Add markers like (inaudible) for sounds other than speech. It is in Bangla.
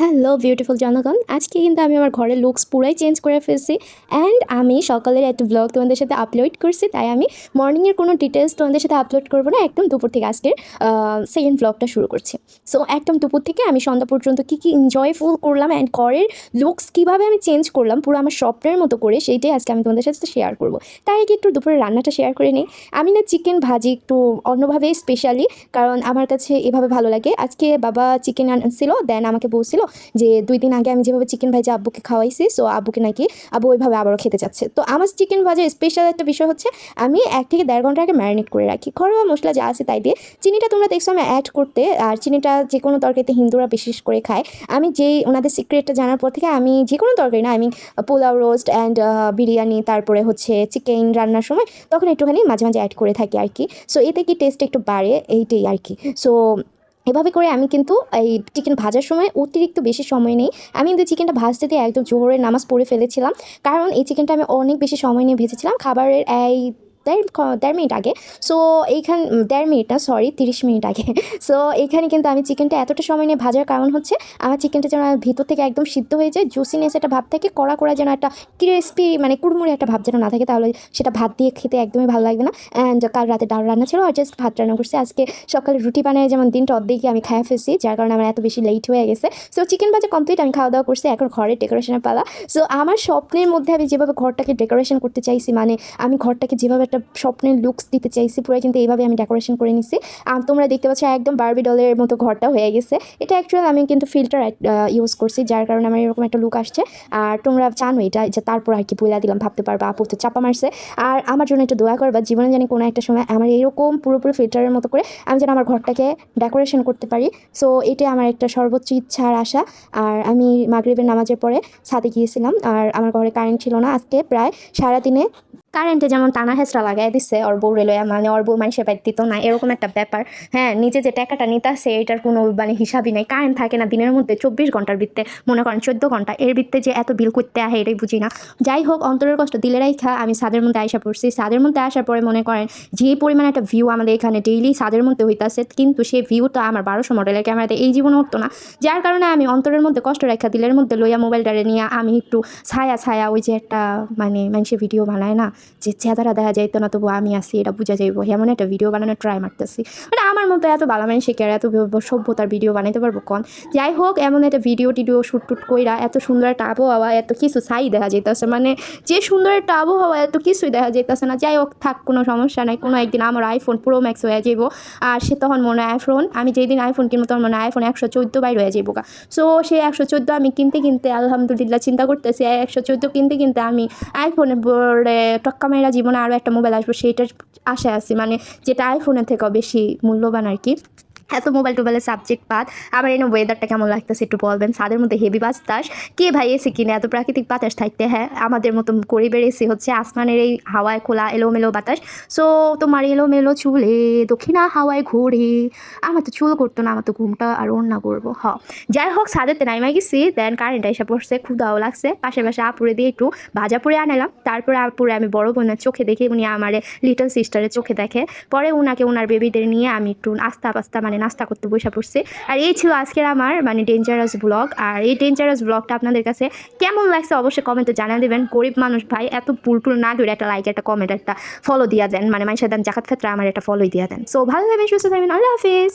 হ্যালো বিউটিফুল জনগণ আজকে কিন্তু আমি আমার ঘরের লুকস পুরাই চেঞ্জ করে ফেলছি। অ্যান্ড আমি সকালের একটা ব্লগ তোমাদের সাথে আপলোড করছি, তাই আমি মর্নিংয়ের কোনো ডিটেলস তোমাদের সাথে আপলোড করব না, একদম দুপুর থেকে আজকের সেকেন্ড ব্লগটা শুরু করছি। সো একদম দুপুর থেকে আমি সন্ধ্যা পর্যন্ত কী কী এনজয়ফুল করলাম অ্যান্ড ঘরের লুকস কীভাবে আমি চেঞ্জ করলাম, পুরো আমার স্বপ্নের মতো করে সেইটাই আজকে আমি তোমাদের সাথে শেয়ার করব। তাই আগে একটু দুপুরে রান্নাটা শেয়ার করে নিই। আমি না চিকেন ভাজি একটু অন্যভাবে স্পেশালি কারণ আমার কাছে এভাবে ভালো লাগে। আজকে বাবা চিকেন আনছিল দেন আমাকে বলছিল যে দুই দিন আগে আমি যেভাবে চিকেন ভাজা আব্বুকে খাওয়াইছি সো আব্বুকে নাকি আব্বু ওইভাবে আবারও খেতে যাচ্ছে তো আমার চিকেন ভাজার স্পেশাল একটা বিষয় হচ্ছে, আমি এক থেকে দেড় ঘণ্টা আগে ম্যারিনেট করে রাখি। ঘরোয়া মশলা যা আছে তাই দিয়ে। চিনিটা তোমরা দেখছ আমি অ্যাড করতে, আর চিনিটা যে কোনো তরকারিতে হিন্দুরা বিশেষ করে খায়। আমি যেই ওনাদের সিক্রেটটা জানার পর থেকে আমি যে কোনো তরকারি না আমি পোলাও রোস্ট অ্যান্ড বিরিয়ানি, তারপরে হচ্ছে চিকেন রান্নার সময়, তখন একটুখানি মাঝে মাঝে অ্যাড করে থাকি আর কি সো এতে কি টেস্ট একটু বাড়ে, এইটাই আর কি সো এভাবে করে আমি কিন্তু এই চিকেন ভাজার সময় অতিরিক্ত বেশি সময় নেই। আমি কিন্তু চিকেনটা ভাজতে দিয়ে একদম জোহরের নামাজ পড়ে ফেলেছিলাম। কারণ এই চিকেনটা আমি অনেক বেশি সময় নিয়ে ভেজেছিলাম। খাবারের এই দেড় দেড় মিনিট আগে। সো এইখান দেড় মিনিট না সরি তিরিশ মিনিট আগে। (laughs) সো এইখানে কিন্তু আমি চিকেনটা এতটা সময় নিয়ে ভাজার কারণ হচ্ছে, আমার চিকেনটা যেন ভিতর থেকে একদম সিদ্ধ হয়ে যায় জুসিনেস একটা ভাব থাকে, কড়া কড়া যেন একটা ক্রিস্পি মানে কুড়মুড়ে একটা ভাব যেন না থাকে, তাহলে সেটা ভাত দিয়ে খেতে একদমই ভালো লাগবে না। অ্যান্ড কাল রাতে ডাল রান্না ছিল, আর জাস্ট ভাত রান্না করছি। আজকে সকালে রুটি বানায় যেমন দিনটা অর্ধেকই আমি খাইয়া ফেলছি, যার কারণে আমার এত বেশি লেট হয়ে গেছে। সো চিকেন ভাজা কমপ্লিট আমি খাওয়া দাওয়া করছি, এখন ঘরে ডেকোরেশনের পালা। সো আমার স্বপ্নের মধ্যে আমি যেভাবে ঘরটাকে ডেকোরেশন করতে চাইছি মানে আমি ঘরটাকে যেভাবে একটা স্বপ্নের লুকস দিতে চাইছি পুরো কিন্তু এইভাবে আমি ডেকোরেশন করে নিছি। আর তোমরা দেখতে পাচ্ছ একদম বারবি ডলের মতো ঘরটা হয়ে গেছে। এটা অ্যাকচুয়ালি আমি কিন্তু ফিল্টার ইউজ করছি, যার কারণে আমার এরকম একটা লুক আসছে। আর তোমরা জানো এটা, যে তারপর আর কি বইলা দিলাম, ভাবতে পারবা, আপু তো চাপা মারছে। আর আমার জন্য একটু দোয়া করবা, জীবনে জানি কোনো একটা সময় আমার এরকম পুরোপুরি ফিল্টারের মতো করে আমি যেন আমার ঘরটাকে ডেকোরেশন করতে পারি। সো এটাই আমার একটা সর্বোচ্চ ইচ্ছা আর আশা। আর আমি মাগরিবের নামাজের পরে ছাদে গিয়েছিলাম, আর আমার ঘরে কারেন্ট ছিল না। আজকে প্রায় সারাদিনে কারেন্টে যেমন টানা হেঁচড়া লাগাই দিচ্ছে ওর বউ মানে ওর বউ মানুষের বাড়ি দিত না, এরকম একটা ব্যাপার। হ্যাঁ নিজে যে টাকাটা নিতে আসে এটার কোনো মানে হিসাবই নেই। কারেন্ট থাকে না দিনের মধ্যে চব্বিশ ঘণ্টার বৃত্তে মনে করেন চোদ্দ ঘণ্টা, এর বৃত্তে যে এত বিল করতে আহে এটাই বুঝি না। যাই হোক, অন্তরের কষ্ট দিলেরাই খা আমি সাদের মধ্যে আশা পড়ছি। সাদের মধ্যে আসার পরে মনে করেন যে পরিমাণে একটা ভিউ আমাদের এখানে ডেইলি সাদের মধ্যে হইতাছে, কিন্তু সেই ভিউটা আমার বারোশো মডেলের ক্যামেরাতে এই জীবনে উঠতো না। যার কারণে আমি অন্তরের মধ্যে কষ্ট রেখা দিলের মধ্যে লইয়া মোবাইলটারে নিয়ে আমি একটু ছায়া ছায়া ওই যে একটা মানে মানুষের ভিডিও বানায় না যে চেহারা দেখা যাইতো না তবু আমি আসি এটা বোঝা যাইব। এমন একটা ভিডিও বানানোর ট্রাই মারতেছি। মানে আমার মতো এত মানুষ আর এত সভ্যতার ভিডিও বানাইতে পারব কন? যাই হোক, এমন একটা ভিডিও টিডিও শ্যুট টুট কইরা এত সুন্দর একটা আবহাওয়া, এত কিছু ছাই দেখা যাইতেছে। মানে যে সুন্দর একটা আবহাওয়া, এত কিছুই দেখা যাইতেছে না। যাই হোক, থাক, কোনো সমস্যা নাই। কোনো একদিন আমার আইফোন প্রো ম্যাক্স হয়ে যাইব। আর সে তখন মনে আইফোন আমি যেই দিন আইফোন কিনবো, তখন মনে আইফোন একশো চোদ্দ বাইর হয়ে যাইব সো সে একশো চোদ্দ আমি কিনতে কিনতে, আলহামদুলিল্লাহ, চিন্তা করতেছি, একশো চোদ্দ কিনতে কিনতে আমি আইফোনের পরে ক্যামেরা জীবনে আরও একটা মোবাইল আসবে, সেইটার আশায় আছি। মানে যেটা আইফোনের থেকেও বেশি মূল্যবান আর কি। এত মোবাইল টোবাইলের সাবজেক্ট পাত আবার এনে ওয়েদারটা কেমন লাগতেছে একটু বলবেন? ছাদের মধ্যে হেভি বাতাস। কে ভাই এসি কিনে? এত প্রাকৃতিক বাতাস থাকতে হ্যাঁ? আমাদের মতো গরিবের এসি হচ্ছে আসমানের এই হাওয়ায় খোলা এলোমেলো বাতাস। সো তোমার এলোমেলো চুলে, দক্ষিণা হাওয়ায় ঘুরে। আমার তো চুল করতো না, আমার তো ঘুমটা আর অন্যা করব। হ। যাই হোক, ছাদেতে নাইমা গেছি দেন কারেন্টটা এসে পড়ছে ক্ষুদাও লাগছে। পাশে পাশে আপুরে দিয়ে একটু ভাজা পুরে আনালাম। তারপরে আপুরে আমি বড় বোনের চোখে দেখে, উনি আমার লিটল সিস্টারের চোখে দেখে। পরে উনাকে ওনার বেবিদের নিয়ে আমি একটু নাস্তা পাস্তা মানে নাস্তা করতে বসে পড়ছে। আর এই ছিল আজকের আমার মানে ডেঞ্জারাস ব্লগ আর এই ডেঞ্জারাস ব্লগটা আপনাদের কাছে কেমন লাগছে অবশ্যই কমেন্টে জানা দেবেন। গরিব মানুষ, ভাই, এত পুলটুল না ধরে একটা লাইক একটা কমেন্ট একটা ফলো দিয়া দেন। মানে মানুষের দেন, জাকাত ক্ষেত্রে আমার একটা ফলোই দিয়া দেন। সো ভালো থাকবেন, সুস্থ থাকবেন। আল্লাহ হাফিজ।